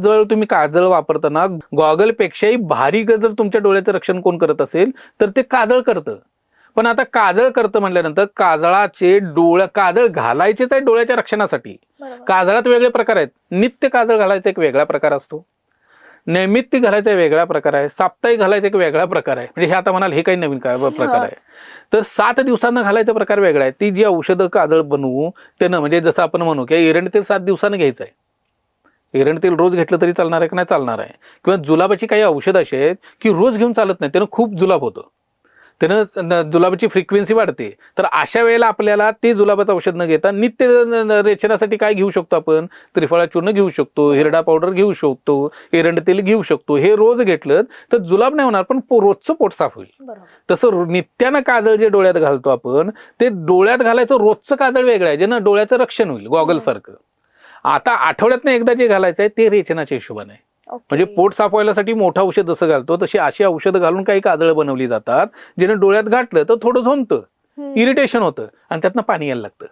जर तुम्ही काजळ वापरताना गॉगल पेक्षाही भारी जर तुमच्या डोळ्याचं रक्षण कोण करत असेल तर ते काजळ करतं. पण आता काजळ करतं म्हटल्यानंतर काजळाचे डोळ्या काजळ घालायचेच आहे डोळ्याच्या रक्षणासाठी. काजळात वेगळे प्रकार आहेत. नित्य काजळ घालायचा एक वेगळा प्रकार असतो. नैमित्य घालायचा वेगळा प्रकार आहे. साप्ताहिक घालायचा एक वेगळा प्रकार आहे. म्हणजे हे आता म्हणाल हे काही नवीन काय प्रकार आहे. तर सात दिवसांना घालायचा प्रकार वेगळा आहे. ती जी औषधं काजळ बनवू त्यानं म्हणजे जसं आपण म्हणू की एरंड तेल सात दिवसानं घ्यायचं आहे. एरंड तेल रोज घेतलं तरी चालणार आहे की नाही चालणार आहे. किंवा जुलाबाची काही औषध अशी आहेत की रोज घेऊन चालत नाही त्यानं खूप जुलाब होतं. त्यानं जुलाबाची फ्रिक्वेन्सी वाढते. तर अशा वेळेला आपल्याला ते जुलाबाचं औषध न घेता नित्य रेचनासाठी काय घेऊ शकतो आपण? त्रिफळा चूर्ण घेऊ शकतो हिरडा पावडर घेऊ शकतो एरंड तेल घेऊ शकतो. हे रोज घेतलं तर जुलाब नाही होणार पण रोजचं पोट साफ होईल. तसं नित्यानं काजळ जे डोळ्यात घालतो आपण ते डोळ्यात घालायचं रोजचं काजळ वेगळं आहे जे ना डोळ्याचं रक्षण होईल गॉगल सारखं. आता आठवड्यातनं एकदा जे घालायचं आहे ते रेचनाच्या हिशोबाने. म्हणजे पोट साफ व्हायसाठी मोठं औषध जसं घालतो तशी अशी औषधं घालून काही काजळ बनवली जातात जेणे डोळ्यात घातलं तर थोडं झोमतं. इरिटेशन होतं आणि त्यातनं पाणी यायला लागतं